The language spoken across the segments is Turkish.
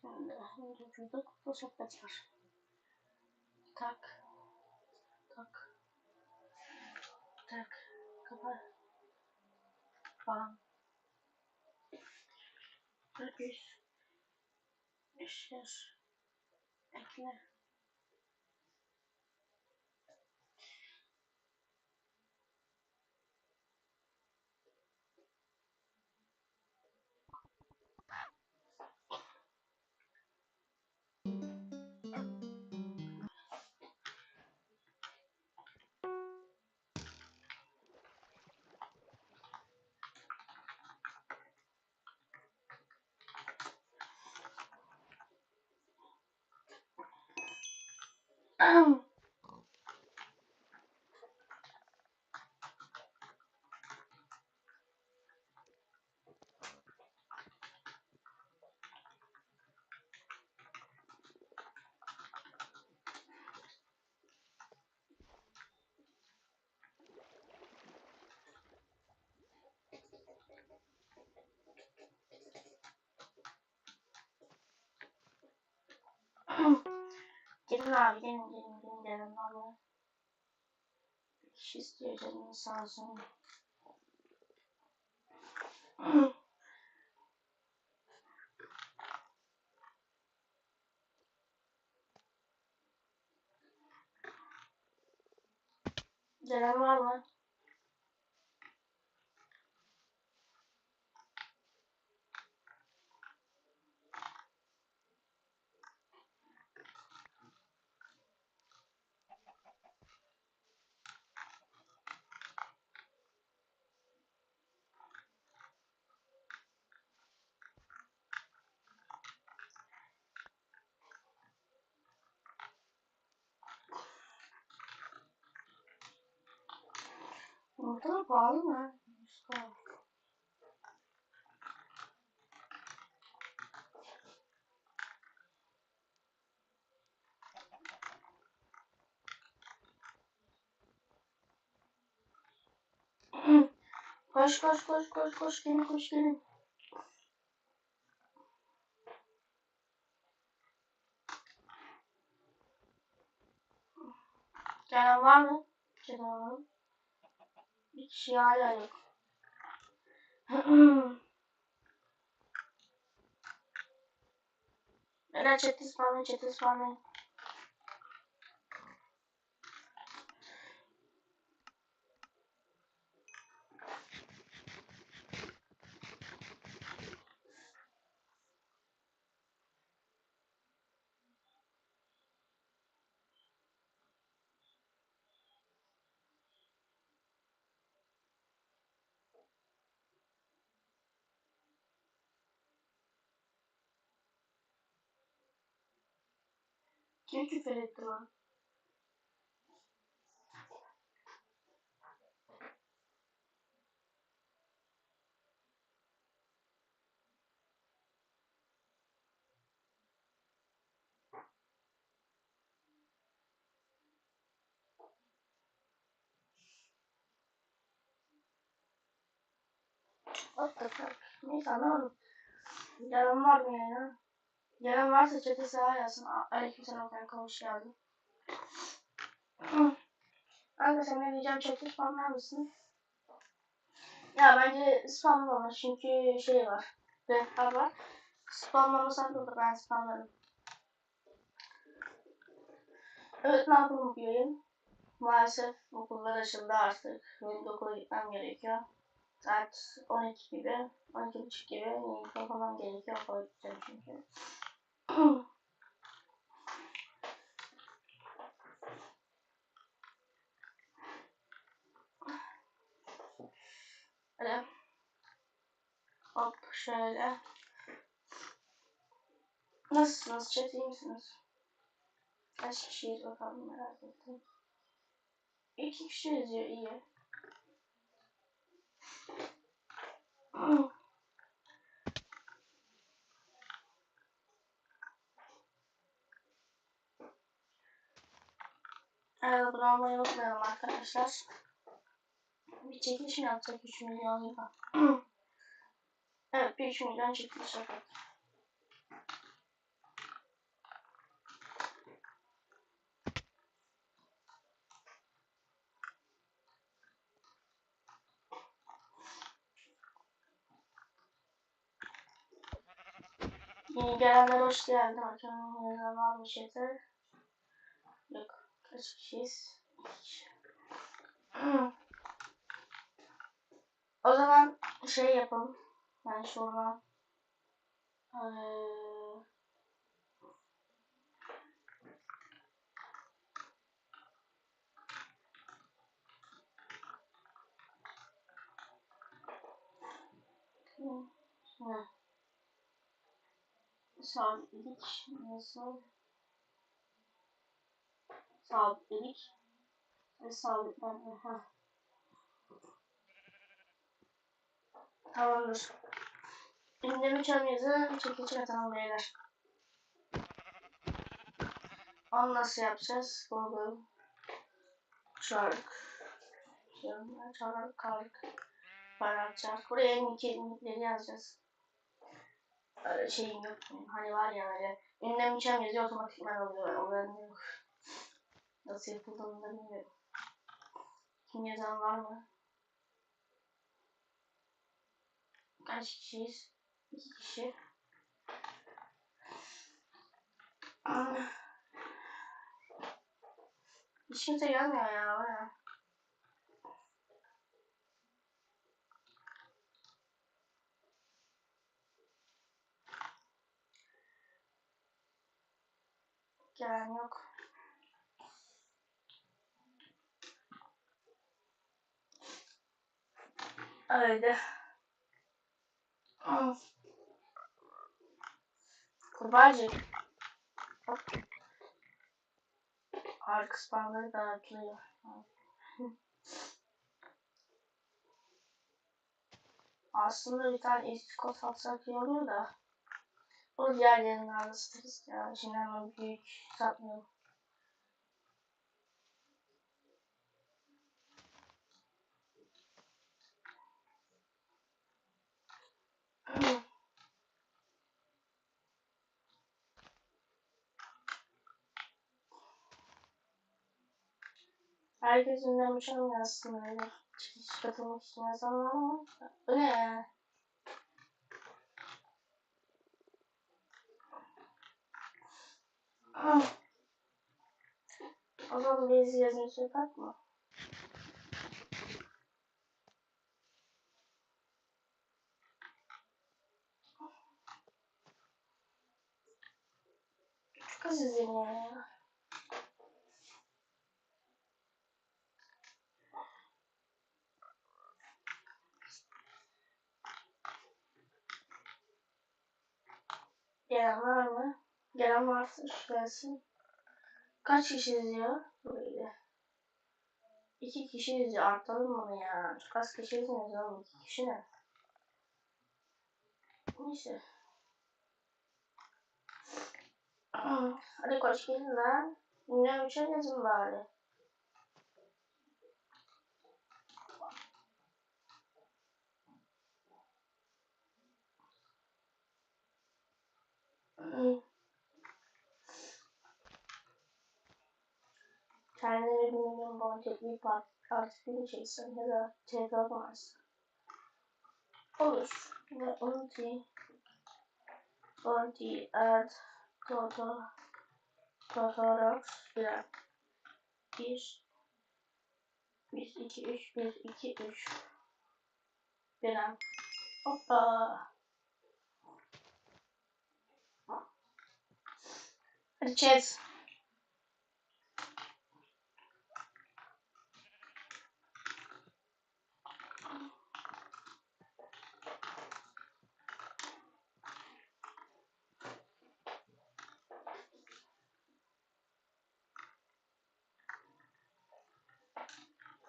Şimdi vücuduk bu sohbet var. Tak. Tak. Tak. Kapa. Bam. Takış. Eşyas. Ekle. Oh, Gelin abi gelin gelin gelin gelin abi. Bir kişi istiyor canını sağ olsun. Gelen var mı? Orada pahalı mı? Mustafa. Koş koş koş koş koş gelin koş gelin. Bir kişi hala yok. Beyler chat'i spamlayın chat'i spamlayın. Kim küfür etti lan? What the fuck? Neyse anlamadım. Gelen var mı ya? Gelen varsa chat'e sağa yazsın. Aleyküm selam kanka hoş geldin. Kanka sen ne diyeceğim chat'e spamlar mısın? Ya bence spamlama çünkü şey var. Rehber var. Spamlamasan da olur ben spamlarım. Evet ne yapalım diyeyim. Maalesef okullar açıldı artık. Benim de okula gitmem gerekiyor. Saat 12 gibi, 12.30 gibi yapamam gerekiyor. Okula gideceğim çünkü. Öyle. Hop şöyle. Nasılsınız? Chat iyi misiniz? Kaç kişiyiz bakalım merak ettim. İki kişi yazıyor iyi. Evet, abone olmayı unutmayalım arkadaşlar. Bir çekiliş mi yapacak 3 milyon lira? Evet bir 3 milyon bu sefer. Yeni gelenler hoş geldi. Bakalım var mı şeyler? Yok. Kaç kişiyiz? O zaman şey yapalım. Ben eee ne? Sabitledik. Nasıl? Sabitledik. Ve sabitlenme. Heh. Tamamdır. İndirme çömyazı çekici atalım beyler. Onu nasıl yapacağız? Google. Çark. Çark. Çark. Para atacağız. Buraya nickleri nickleri yazacağız. Öyle şeyim yok. Hani var ya öyle. Ünlem içem yazıyor otomatikman oluyor. O bende yok. Nasıl yapıldığını da bilmiyorum. Kim yazan var mı? Kaç kişiyiz? İki kişi. Ah. Hiç kimse gelmiyor ya. o ne? Gelen yok. Öyle. Kurbağacık. Hop. Arka spawnları dağıtılıyor. Aslında bir tane eski kod satsak iyi olur da. O diğerlerini arasırız ya. Şimdi hemen büyük satmayalım. Herkes uçamıyor aslında öyle. Çıkış katılmak için yazan var ama. Bu ne ya? O zaman biz yazmayı yapak mı? Çok az izleniyor ya. Gelen var mı? Gelen varsa şu gelsin. Kaç kişi izliyor? Böyle. İki kişi izliyor. Artalım bunu ya. Çok az kişi izliyor. oğlum. İki kişi ne? Neyse. Hadi koş gelin lan. Ünlem uçan yazın bari. Bir milyon bounty bir part artık bir şeysin ya da TP varsa. Olur. Ve bounty bounty add total fotoğraf birer. Bir bir iki üç bir iki üç birer. Hoppa. Hadi chat.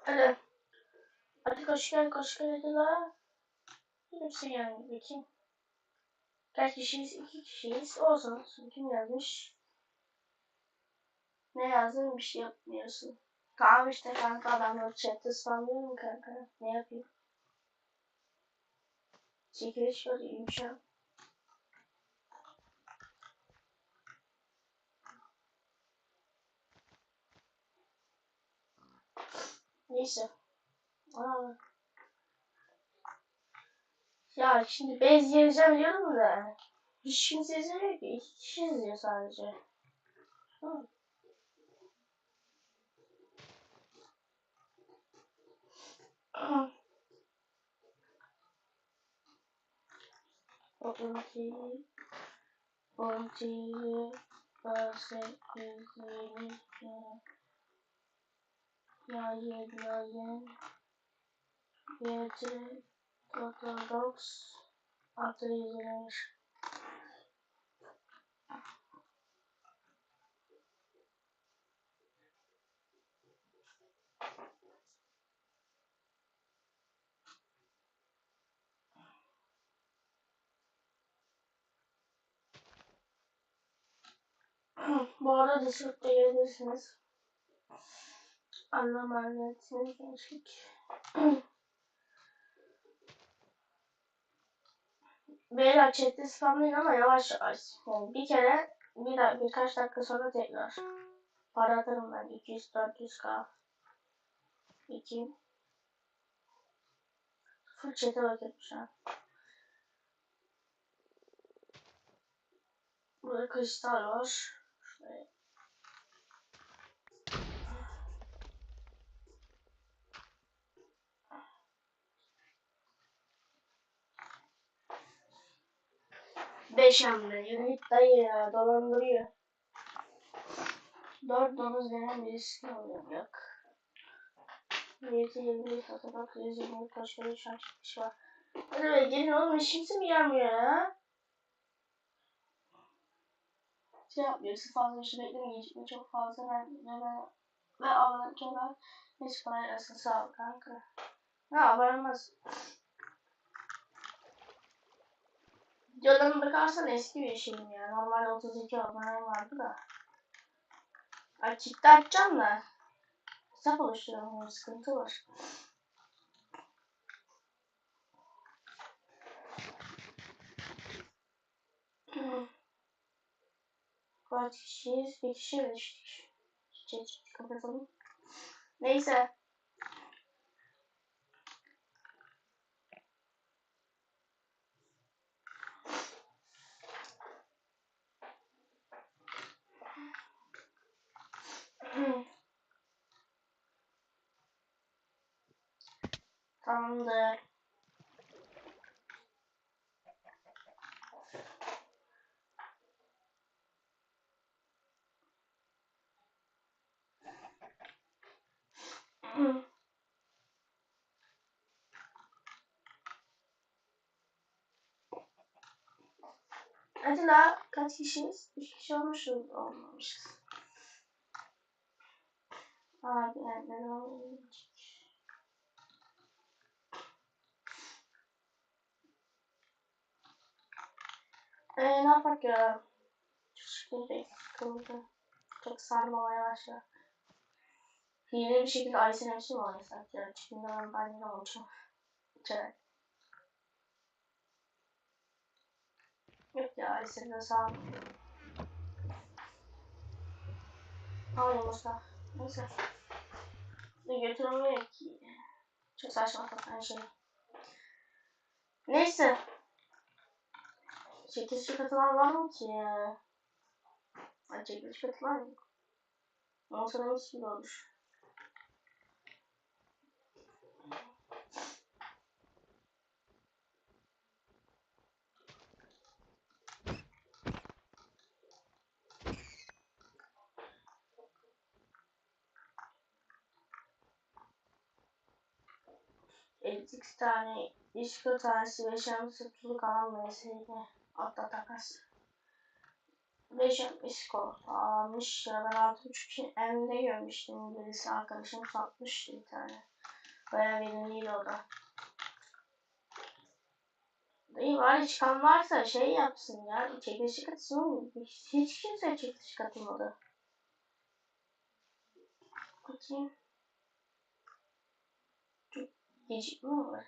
Hadi. Hadi koş gel koş gel hadi la. Kimse yani bakayım. Kaç kişiyiz? İki kişiyiz. Olsun. Kim yazmış? Ne yazdın? Bir şey yapmıyorsun. Tamam işte kanka adamları chatte spamlıyor mu kanka? Ne yapayım? çekiliş var yumuşak. Neyse. Aa. Ya şimdi bez gireceğim diyorum da hiç kimse izlemiyor ki. İki kişi izliyor sadece. Hı. OMG OMG Bahsettikleri yayın yayın Yeti Ortodoks ateizmdir. Bu arada Discord'da gelebilirsiniz. Allah'a emanetsiniz gençlik. Beyler chatte spamlayın ama yavaş yavaş. Yani bir kere bir da, birkaç dakika sonra tekrar. Para atarım ben 200-400k. 2 Full chat'e bakıyorum şu an. Burada kristal var. Hamle. Yürü git dayı ya. Dolandırıyor. Dört domuz denen birisi. Yok. Niyeti 21 fotoğraf krizi 21 başka bir şans çıkış var. Hadi be gelin oğlum kimse mi gelmiyor ya? Şey yapmıyor. Siz fazla bir şey beklemeyecek Çok fazla ben ve ben ve avlanırken ben hiç para gelsin sağ ol kanka. Ha avaramaz. Videolarına bakarsan eski bir şeyim ya. Normalde 32 abonem vardı da. Açıkta açacağım da. Hesap oluşturamıyorum. Sıkıntı var. Kaç kişiyiz? Bir kişi düştük. Çek kapatalım. Neyse. Tamamdır. Hadi la kaç kişiyiz? Üç kişi olmuşuz. Olmamışız. Abi yani olmayacak. Ee, ne yapak ya? Çok sıkıldı. sıkıldı. Çok sarmamaya başladı. Hile bir şekilde Aysen hepsi mi oynasak ya? Çünkü ben ben yine olacağım. Çerek. Yok ya Aysen'de sağ ol. Hayır Musa. Neyse. Ne götürmüyor ki. Çok saçma sapan şey. Neyse. Çekilişe katılan var mı ki ya? Ay çekiliş katılan yok. Olsa da mis gibi olur. Tane İşko tanesi şems tutulu kalan mesleğine atla takas. 5 İşko almış ya ben 6.5 M'de görmüştüm birisi arkadaşım satmıştı bir tane. Baya verimliydi o da. İyi var çıkan varsa şey yapsın ya çekilişi katılsın. Hiç, hiç kimse çekilişi katılmadı. Bakayım. Gecikme mi var?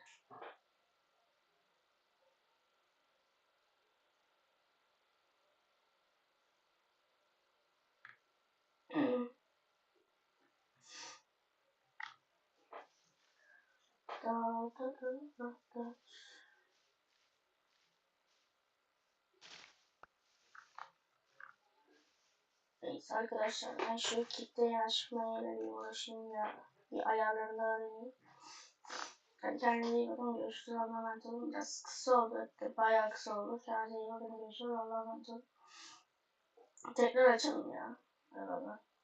da da da da da. Neyse arkadaşlar ben şu kitle açmaya uğraşayım ya. Bir ayarlarını öğreneyim. İyi bakın. Görüşürüz. Allah'a emanet olun. Biraz kısa oldu. Bayağı kısa oldu. İyi bakın. Görüşürüz. Allah'a emanet olun. Tekrar açalım ya. Arada.